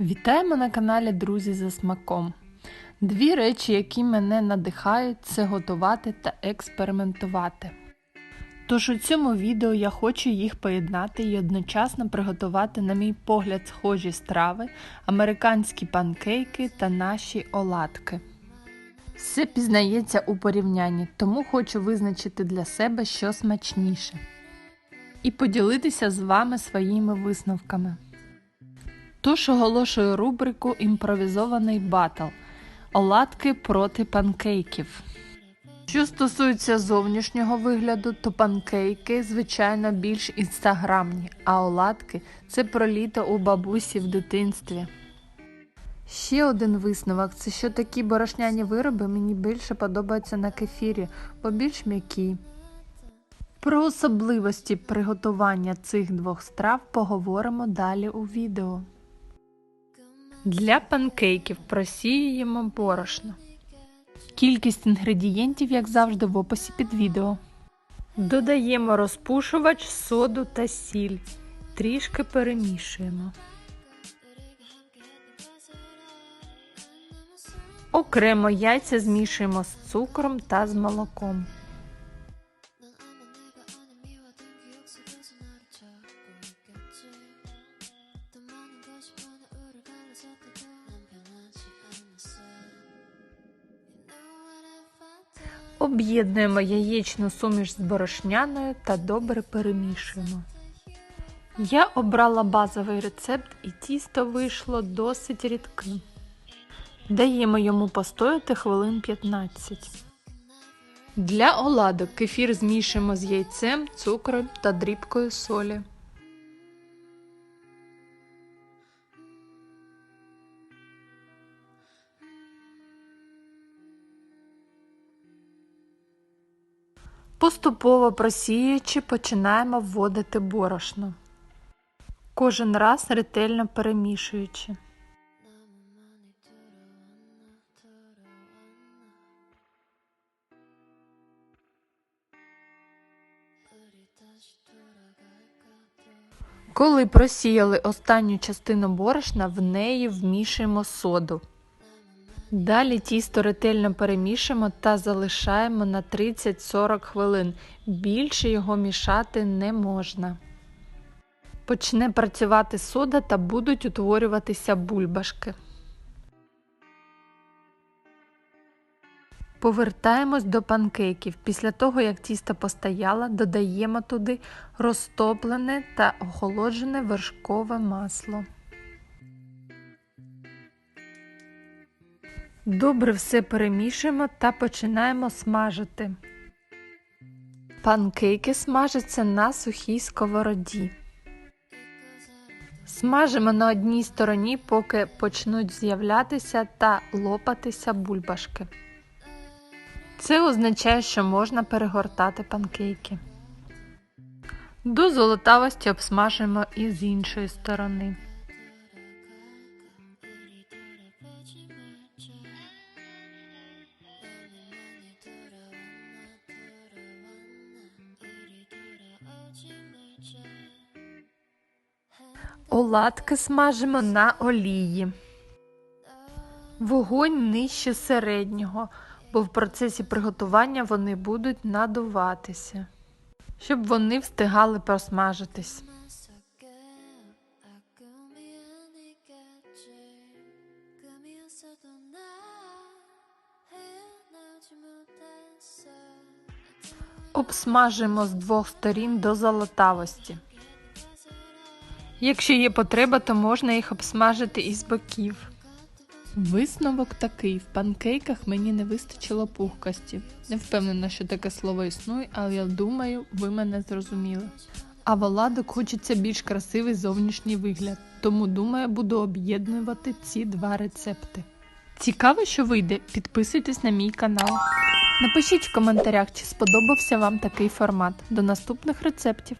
Вітаємо на каналі Друзі за смаком. Дві речі, які мене надихають, це готувати та експериментувати. Тож у цьому відео я хочу їх поєднати і одночасно приготувати, на мій погляд, схожі страви, американські панкейки та наші оладки. Все пізнається у порівнянні, тому хочу визначити для себе, що смачніше, і поділитися з вами своїми висновками. Тож оголошую рубрику Імпровізований батл Оладки проти панкейків. Що стосується зовнішнього вигляду, то панкейки, звичайно, більш інстаграмні, а оладки це про літо у бабусі в дитинстві. Ще один висновок це що такі борошняні вироби мені більше подобаються на кефірі, бо більш м'які. Про особливості приготування цих двох страв поговоримо далі у відео. Для панкейків просіюємо борошно. Кількість інгредієнтів, як завжди, в описі під відео. Додаємо розпушувач, соду та сіль. Трішки перемішуємо. Окремо яйця змішуємо з цукром та з молоком. Об'єднуємо яєчну суміш з борошняною та добре перемішуємо. Я обрала базовий рецепт і тісто вийшло досить рідким. Даємо йому постояти хвилин 15. Для оладок кефір змішуємо з яйцем, цукром та дрібкою солі. Поступово просіюючи, починаємо вводити борошно. Кожен раз ретельно перемішуючи. Коли просіяли останню частину борошна, в неї вмішуємо соду. Далі тісто ретельно перемішуємо та залишаємо на 30-40 хвилин. Більше його мішати не можна. Почне працювати сода та будуть утворюватися бульбашки. Повертаємось до панкейків. Після того, як тісто постояло, додаємо туди розтоплене та охолоджене вершкове масло. Добре все перемішуємо та починаємо смажити. Панкейки смажаться на сухій сковороді. Смажимо на одній стороні, поки почнуть з'являтися та лопатися бульбашки. Це означає, що можна перегортати панкейки. До золотавості обсмажуємо і з іншої сторони. Оладки смажимо на олії. Вогонь нижче середнього, бо в процесі приготування вони будуть надуватися, щоб вони встигали просмажитись. Обсмажуємо з двох сторін до золотавості. Якщо є потреба, то можна їх обсмажити із боків. Висновок такий: в панкейках мені не вистачило пухкості. Не впевнена, що таке слово існує, але я думаю, ви мене зрозуміли. А в оладок хочеться більш красивий зовнішній вигляд, тому думаю, буду об'єднувати ці два рецепти. Цікаво, що вийде, підписуйтесь на мій канал. Напишіть в коментарях, чи сподобався вам такий формат. До наступних рецептів!